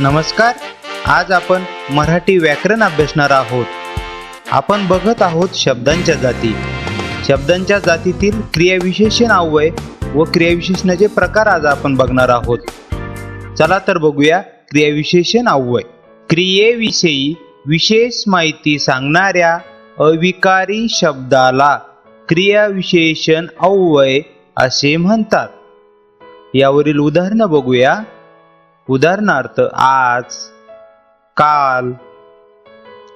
नमस्कार आज आपण मराठी व्याकरण अभ्यासणार आहोत. आपण बघत आहोत शब्दांच्या जाती. शब्दांच्या जातीतील क्रियाविशेषण अव्यय व क्रियाविशेषणाचे प्रकार आज आपण बघणार आहोत. चला तर बघूया क्रियाविशेषण अव्यय क्रियेविषयी विशेष माहिती सांगणाऱ्या अविकारी शब्दाला क्रियाविशेषण अव्यय असे म्हणतात. यावरील उदाहरणं बघूया. उदाहरणार्थ आज काल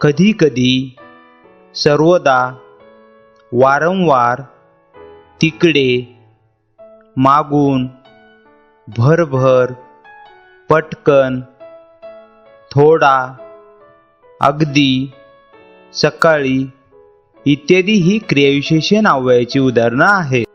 कधी कधी सर्वदा वारंवार तिकडे मागून भरभर पटकन थोडा अगदी सकाळी इत्यादी ही क्रियाविशेषण अव्ययाची उदाहरणं आहेत.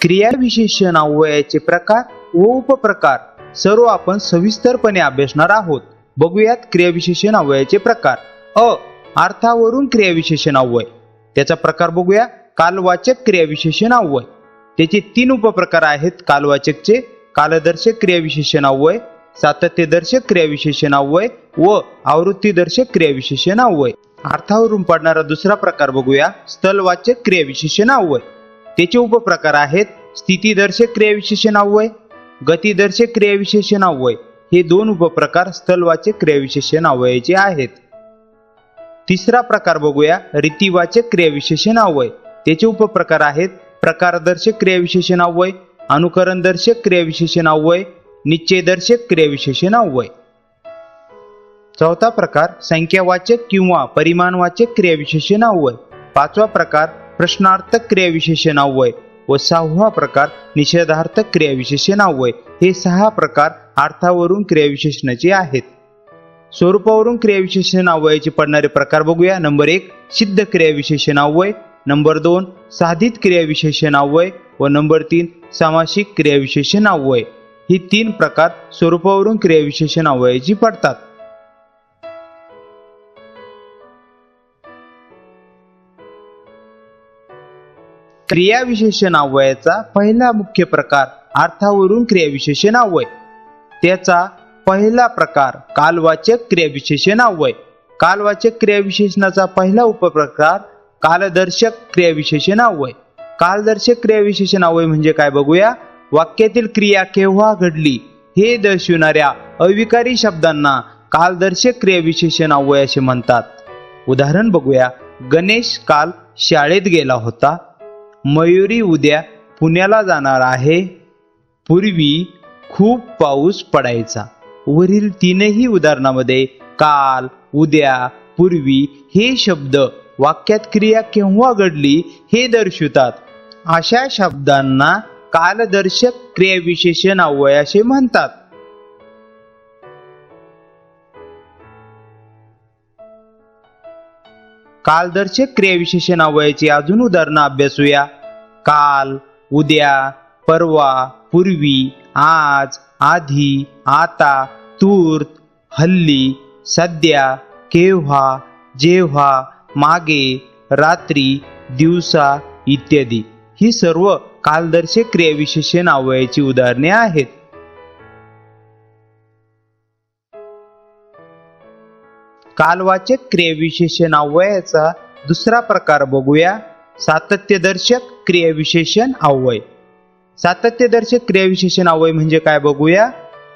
क्रियाविशेषण अव्ययाचे प्रकार व उपप्रकार. सर्व आपण सविस्तरपणे अभ्यासणार आहोत. बघूयात क्रियाविशेषण अव्ययाचे प्रकार. अ अर्थावरून क्रियाविशेषण अव्यय. त्याचा प्रकार बघूया. कालवाचक क्रियाविशेषण अव्यय. त्याचे तीन उपप्रकार आहेत कालवाचकचे कालदर्शक क्रियाविशेषण अव्यय सातत्यदर्शक क्रियाविशेषण अव्यय व आवृत्तीदर्शक क्रियाविशेषण अव्यय. अर्थावरून पडणारा दुसरा प्रकार बघूया. स्थलवाचक क्रियाविशेषण अव्यय. त्याचे उपप्रकार आहेत स्थितीदर्शक क्रियाविशेषण अव्यय गतिदर्शक क्रियाविशेषण अव्यय हे दोन उपप्रकार स्थलवाचक क्रियाविशेषण अव्ययाचे आहेत. तिसरा प्रकार बघूया रीतिवाचक क्रियाविशेषण अव्यय त्याचे उपप्रकार आहेत प्रकारदर्शक क्रियाविशेषण अव्यय अनुकरणदर्शक क्रियाविशेषण अव्यय निश्चयदर्शक क्रियाविशेषण अव्यय चौथा प्रकार संख्यावाचक किंवा परिमाणवाचक क्रियाविशेषण अव्यय पाचवा प्रकार प्रश्नार्थक क्रियाविशेषण अव्यय व सहावा प्रकार निषेधार्थ क्रियाविशेषण अव्यय हे सहा प्रकार अर्थावरून क्रियाविशेषणाचे आहेत. स्वरूपावरून क्रियाविशेषण अव्ययाचे पडणारे प्रकार बघूया. नंबर एक सिद्ध क्रियाविशेषण अव्यय नंबर दोन साधित क्रियाविशेषण अव्यय व नंबर तीन सामासिक क्रियाविशेषण अव्यय ही तीन प्रकार स्वरूपावरून क्रियाविशेषण अव्ययाची पडतात. क्रियाविशेषण अव्ययाचा पहिला मुख्य प्रकार अर्थावरून क्रियाविशेषण अव्यय त्याचा पहिला प्रकार कालवाचक क्रियाविशेषण अव्यय कालवाचक क्रियाविशेषणाचा पहिला उपप्रकार कालदर्शक क्रियाविशेषण अव्यय कालदर्शक क्रियाविशेषण अव्यय म्हणजे काय बघूया? वाक्यातील क्रिया केव्हा घडली? हे दर्शविणाऱ्या अविकारी शब्दांना कालदर्शक क्रियाविशेषण अव्यय असे म्हणतात. उदाहरण बघूया. गणेश काल शाळेत गेला होता. मयुरी उद्या पुण्याला जाणार आहे. पूर्वी खूप पाऊस पडायचा. वरील तीनही उदाहरणामध्ये काल उद्या पूर्वी हे शब्द वाक्यात क्रिया केव्हा घडली हे दर्शवितात. अशा शब्दांना कालदर्शक क्रियाविशेषण अव्यय असे म्हणतात. कालदर्शक क्रियाविशेषण अवयाची अजून उदाहरणं अभ्यासूया. काल उद्या परवा पूर्वी आज आधी आता तूर्त हल्ली सध्या केव्हा जेव्हा मागे रात्री दिवसा इत्यादी. ही सर्व कालदर्शक क्रियाविशेषण अवयवाची उदाहरणे आहेत. कालवाचक क्रियाविशेषण अवयवाचा दुसरा प्रकार बघूया. सातत्यदर्शक क्रियाविशेषण अव्यय. सातत्यदर्शक क्रियाविशेषण अव्यय म्हणजे काय बघूया?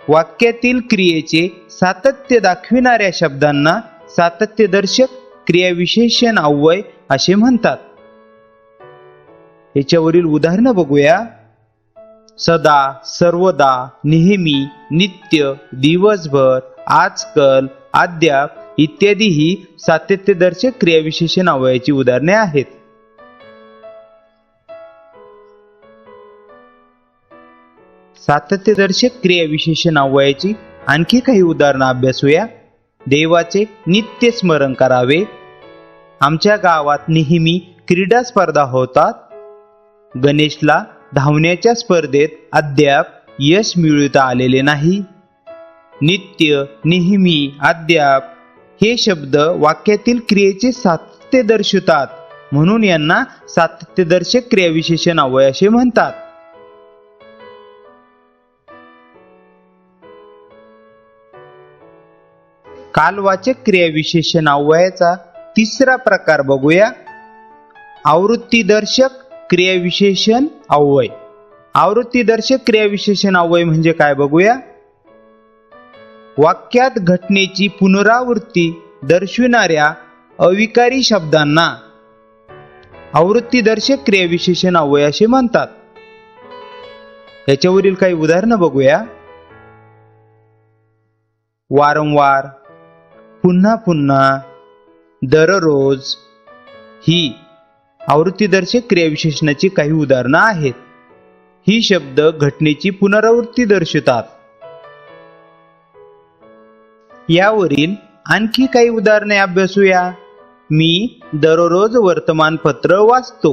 वाक्यातील क्रियेचे सातत्य दाखविणाऱ्या शब्दांना सातत्यदर्शक क्रियाविशेषण अव्यय असे म्हणतात. याच्यावरील उदाहरणं बघूया. सदा सर्वदा नेहमी नित्य दिवसभर आजकाल अद्याप इत्यादी ही सातत्यदर्शक क्रियाविशेषण अवयाची उदाहरणे आहेत. सातत्यदर्शक क्रियाविशेषण अव्ययाची आणखी काही उदाहरणं अभ्यासूया. देवाचे नित्य स्मरण करावे. आमच्या गावात नेहमी क्रीडा स्पर्धा होतात. गणेशला धावण्याच्या स्पर्धेत अद्याप यश मिळवता आलेले नाही. नित्य नेहमी अद्याप हे शब्द वाक्यातील क्रियेचे सातत्य दर्शवतात म्हणून यांना सातत्यदर्शक क्रियाविशेषण अवय असे म्हणतात. कालवाचक क्रियाविशेषण अव्ययाचा तिसरा प्रकार बघूया. आवृत्तीदर्शक क्रियाविशेषण अव्यय. आवृत्तीदर्शक क्रियाविशेषण अव्यय म्हणजे काय बघूया? वाक्यात घटनेची पुनरावृत्ती दर्शविणाऱ्या अविकारी शब्दांना आवृत्तीदर्शक क्रियाविशेषण अव्यय असे म्हणतात. याच्यावरील काही उदाहरणं बघूया. वारंवार पुन्हा पुन्हा दररोज ही आवृत्तीदर्शक क्रियाविशेषणाची काही उदाहरणं आहेत. ही शब्द घटनेची पुनरावृत्ती दर्शवतात. यावरील आणखी काही उदाहरणे अभ्यासूया. मी दररोज वर्तमानपत्र वाचतो.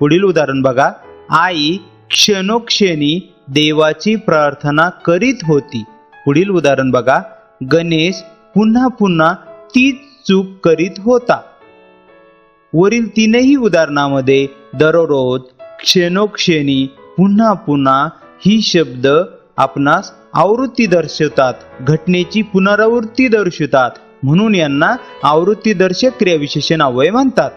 पुढील उदाहरण बघा. आई क्षणोक्षणी देवाची प्रार्थना करीत होती. पुढील उदाहरण बघा. गणेश पुन्हा पुन्हा तीच चूक करीत होता. वरील तीनही उदाहरणामध्ये दररोज क्षणोक्षणी पुन्हा पुन्हा ही शब्द आपणास आवृत्ती दर्शवतात घटनेची पुनरावृत्ती दर्शवतात म्हणून यांना आवृत्ती दर्शक क्रियाविशेषण अवय म्हणतात.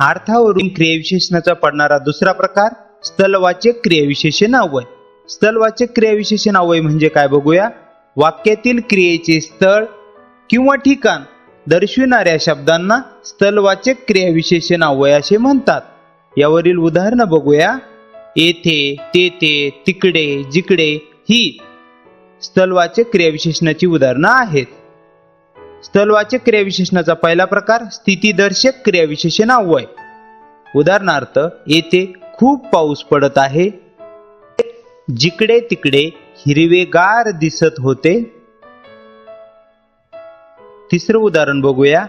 अर्थावरून क्रियाविशेषणाचा पडणारा दुसरा प्रकार स्थलवाचक क्रियाविशेषण अवय स्थलवाचक क्रियाविशेषण अवय म्हणजे काय बघूया? वाक्यातील क्रियेचे स्थळ किंवा ठिकाण दर्शविणाऱ्या शब्दांना स्थलवाचक क्रियाविशेषण अवय असे म्हणतात. यावरील उदाहरण बघूया. येथे तेथे तिकडे जिकडे ही स्थलवाचक क्रियाविशेषणाची उदाहरणं आहेत. स्थलवाचक क्रियाविशेषणाचा पहिला प्रकार स्थितीदर्शक क्रियाविशेषण अव्यय. उदाहरणार्थ येथे खूप पाऊस पडत आहे. जिकडे तिकडे हिरवेगार दिसत होते. तिसरं उदाहरण बघूया.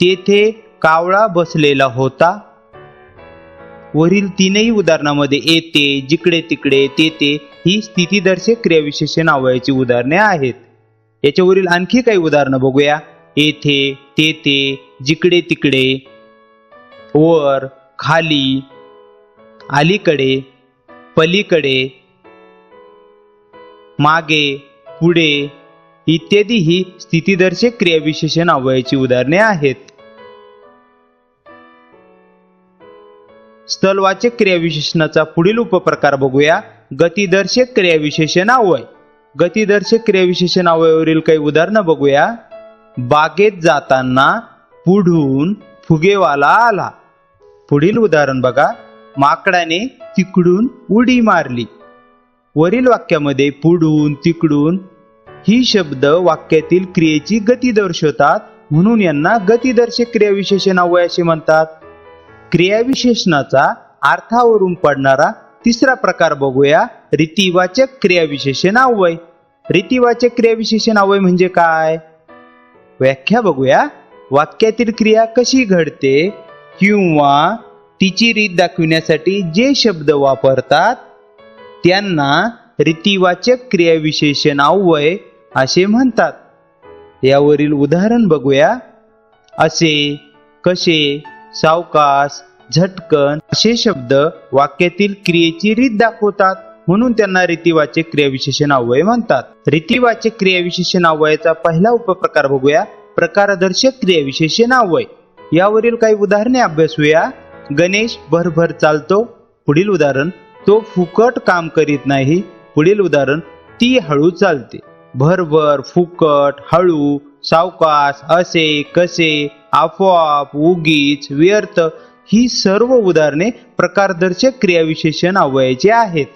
तेथे कावळा बसलेला होता. वरील तीनही उदाहरणामध्ये येते जिकडे तिकडे तेथे ही स्थितीदर्शक क्रियाविशेषण नावाची उदाहरणे आहेत. याच्यावरील आणखी काही उदाहरणं बघूया. येथे तेथे जिकडे तिकडे वर खाली अलीकडे पलीकडे मागे पुढे इत्यादी ही स्थितीदर्शक क्रियाविशेषण अवयाची उदाहरणे आहेत. स्थलवाचक क्रियाविशेषणाचा पुढील उपप्रकार बघूया. गतिदर्शक क्रियाविशेषण अवय गतिदर्शक क्रियाविशेषण अवयवरील काही उदाहरणं बघूया. बागेत जाताना पुढून फुगेवाला आला. पुढील उदाहरण बघा. माकडाने तिकडून उडी मारली. वरील वाक्यामध्ये पुढून तिकडून ही शब्द वाक्यातील क्रियेची गती दर्शवतात म्हणून यांना गतिदर्शक क्रियाविशेषण अवय असे म्हणतात. क्रियाविशेषणाचा अर्थावरून पडणारा तिसरा प्रकार बघूया. रीतिवाचक क्रियाविशेषण अवय रीतिवाचक क्रियाविशेषण अवय म्हणजे काय? व्याख्या बघूया. वाक्यातील क्रिया कशी घडते किंवा तिची रीत दाखविण्यासाठी जे शब्द वापरतात त्यांना रीतिवाचक क्रियाविशेषण अवय असे म्हणतात. यावरील उदाहरण बघूया. असे कसे सावकाश झटकन असे शब्द वाक्यातील क्रियेची रीत दाखवतात. म्हणून त्यांना रीतिवाचक क्रियाविशेषण अव्यय म्हणतात. रीतिवाचक क्रियाविशेषण अव्ययाचा पहिला उपप्रकार बघूया. प्रकारदर्शक क्रियाविशेषण अव्यय. यावरील काही उदाहरणे अभ्यासूया गणेश भरभर चालतो. पुढील उदाहरण तो फुकट काम करीत नाही. पुढील उदाहरण ती हळू चालते. भरभर फुकट हळू सावकाश असे कसे आपोआप उगीच व्यर्थ ही सर्व उदाहरणे प्रकारदर्शक क्रियाविशेषण अव्ययाचे आहेत.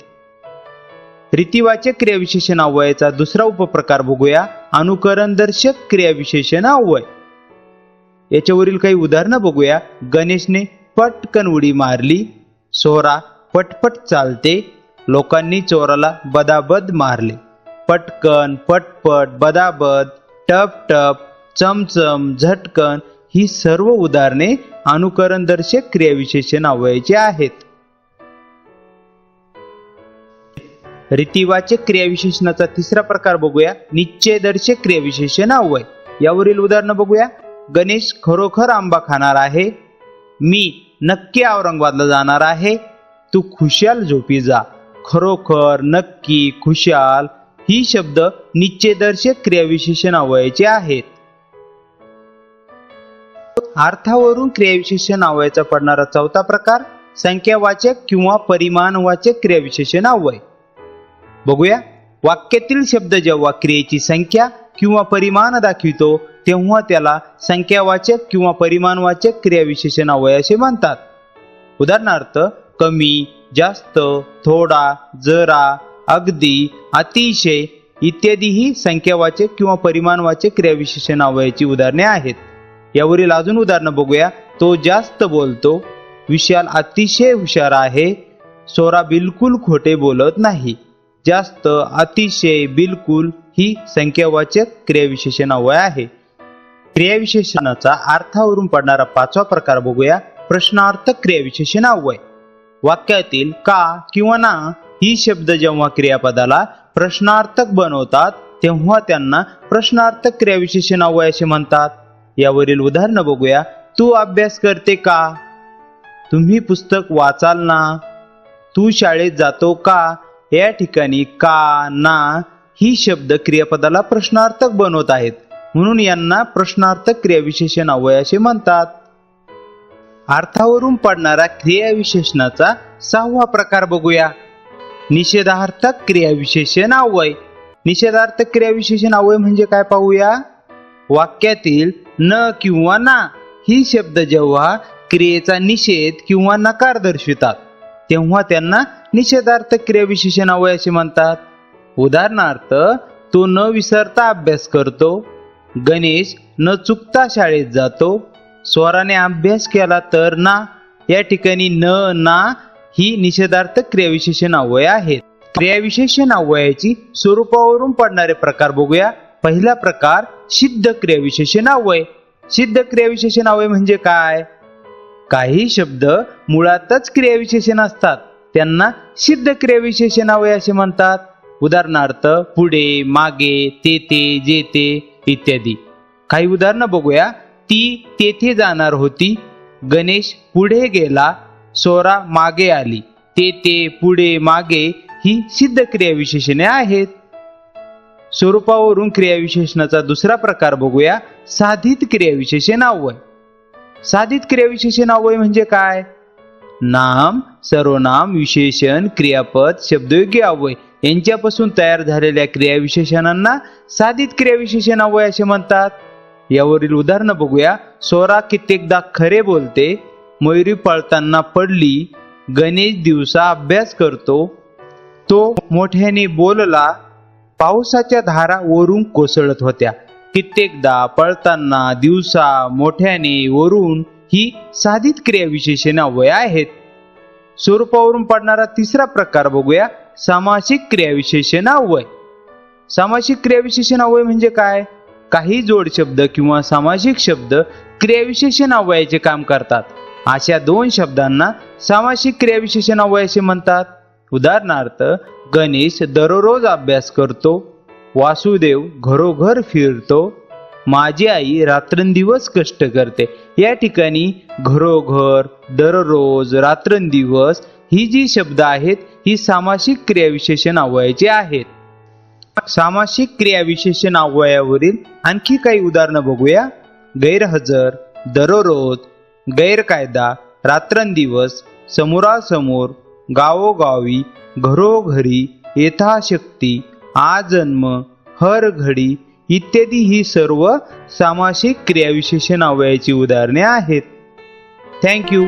रीतिवाचक क्रियाविशेषण अव्ययाचा दुसरा उपप्रकार बघूया. अनुकरणदर्शक क्रियाविशेषण अव्यय याच्यावरील काही उदाहरणं बघूया. गणेशने पटकन उडी मारली. सोरा पटपट चालते. लोकांनी चोराला बदाबद मारले. पटकन पटपट बदाबद टप टप चमचम झटकन ही सर्व उदाहरणे अनुकरणदर्शक क्रियाविशेषण अव्ययाची आहेत. रीतिवाचक क्रियाविशेषणाचा तिसरा प्रकार बघूया. निश्चयदर्शक क्रियाविशेषण अवय यावरील उदाहरणं बघूया. गणेश खरोखर आंबा खाणार आहे. मी नक्की औरंगाबादला जाणार आहे. तू खुशाल झोपी जा. खरोखर नक्की खुशाल ही शब्द निश्चयदर्शक क्रियाविशेषण अवयचे आहेत. अर्थावरून क्रियाविशेषण अवयचा पडणारा चौथा प्रकार संख्यावाचक किंवा परिमाणवाचक क्रियाविशेषण अवय बघूया वाक्यातील शब्द जेव्हा क्रियेची संख्या किंवा परिमाण दाखवितो तेव्हा त्याला संख्यावाचक किंवा परिमाणवाचक क्रियाविशेषण अवय असे म्हणतात. उदाहरणार्थ कमी जास्त थोडा जरा अगदी अतिशय इत्यादी ही संख्यावाचक किंवा परिमाणवाचक क्रियाविशेषण अवयाची उदाहरणे आहेत. यावरील अजून उदाहरणं बघूया. तो जास्त बोलतो. विशाल अतिशय हुशार आहे. सोरा बिलकुल खोटे बोलत नाही. जास्त अतिशय बिलकुल ही संख्यावाचक क्रियाविशेषण अवय आहे. क्रियाविशेषणाचा अर्थावरून पडणारा पाचवा प्रकार बघूया. प्रश्नार्थ क्रियाविशेषण अवय वाक्यातील का किंवा ना ही शब्द जेव्हा क्रियापदाला प्रश्नार्थक बनवतात तेव्हा त्यांना प्रश्नार्थक क्रियाविशेषण अवय असे म्हणतात. यावरील उदाहरण बघूया. तू अभ्यास करते का? तुम्ही पुस्तक वाचाल ना? तू शाळेत जातो का? या ठिकाणी का ना? ही शब्द क्रियापदाला प्रश्नार्थक बनवत आहेत. म्हणून यांना प्रश्नार्थक क्रियाविशेषण अवय असे म्हणतात. अर्थावरून पडणारा क्रियाविशेषणाचा सहावा प्रकार बघूया. निषेधार्थ क्रियाविशेषण अवय निषेधार्थ क्रियाविशेषण अवय म्हणजे काय पाहूया? वाक्यातील न किंवा ना ही शब्द जेव्हा क्रियेचा निषेध किंवा नकार दर्शवितात तेव्हा त्यांना निषेधार्थ क्रियाविशेषण अवय असे म्हणतात. उदाहरणार्थ तो न विसरता अभ्यास करतो गणेश न चुकता शाळेत जातो स्वराने अभ्यास केला तर ना या ठिकाणी न ना ही निषेधार्थ क्रियाविशेषण अवय आहेत. क्रियाविशेषण अवयाची स्वरूपावरून पडणारे प्रकार बघूया. पहिला प्रकार सिद्ध क्रियाविशेषण अवय सिद्ध क्रियाविशेषण अवय म्हणजे काय? काही शब्द मुळातच क्रियाविशेषण असतात त्यांना सिद्ध क्रियाविशेषण अवय असे म्हणतात. उदाहरणार्थ पुढे मागे तेथे जेथे इत्यादी. काही उदाहरणं बघूया. ती तेथे जाणार होती. गणेश पुढे गेला. सोरा मागे आली. ते ते पुढे मागे ही सिद्ध क्रियाविशेषणे आहेत. स्वरूपावरून क्रियाविशेषणाचा दुसरा प्रकार बघूया. साधित क्रियाविशेषण अवय साधित क्रियाविशेषण अवय म्हणजे काय? नाम सर्वनाम विशेषण क्रियापद शब्दयोगी अवय. यांच्यापासून तयार झालेल्या क्रियाविशेषणांना साधित क्रियाविशेषण अवय असे म्हणतात. यावरील उदाहरणं बघूया. सोरा कित्येकदा खरे बोलते मयुरी पळताना पडली गणेश दिवसा अभ्यास करतो तो मोठ्याने बोलला पावसाच्या धारा वरून कोसळत होत्या. कित्येकदा पळताना दिवसा मोठ्याने वरून ही साधित क्रियाविशेषण अवय आहेत. स्वरूपावरून पडणारा तिसरा प्रकार बघूया सामासिक क्रियाविशेषण अवय सामासिक क्रियाविशेषण अवय म्हणजे काय? काही जोड शब्द किंवा सामासिक शब्द क्रियाविशेषण अवयाचे काम करतात. अशा दोन शब्दांना सामासिक क्रियाविशेषण अवय म्हणतात. उदाहरणार्थ गणेश दररोज अभ्यास करतो वासुदेव घरोघर फिरतो माझी आई रात्रंदिवस कष्ट करते. या ठिकाणी घरोघर दररोज रात्रंदिवस ही जी शब्द आहेत ही सामासिक क्रियाविशेषण अवयाची आहेत. सामासिक क्रियाविशेषण अवयावरील आणखी काही उदाहरणं बघूया. गैरहजर दररोज गैरकायदा रात्रंदिवस समोरासमोर गावोगावी घरोघरी यथाशक्ती आजन्म हर घडी इत्यादी ही सर्व सामासिक क्रियाविशेषण अवयाची उदाहरणे आहेत. थँक्यू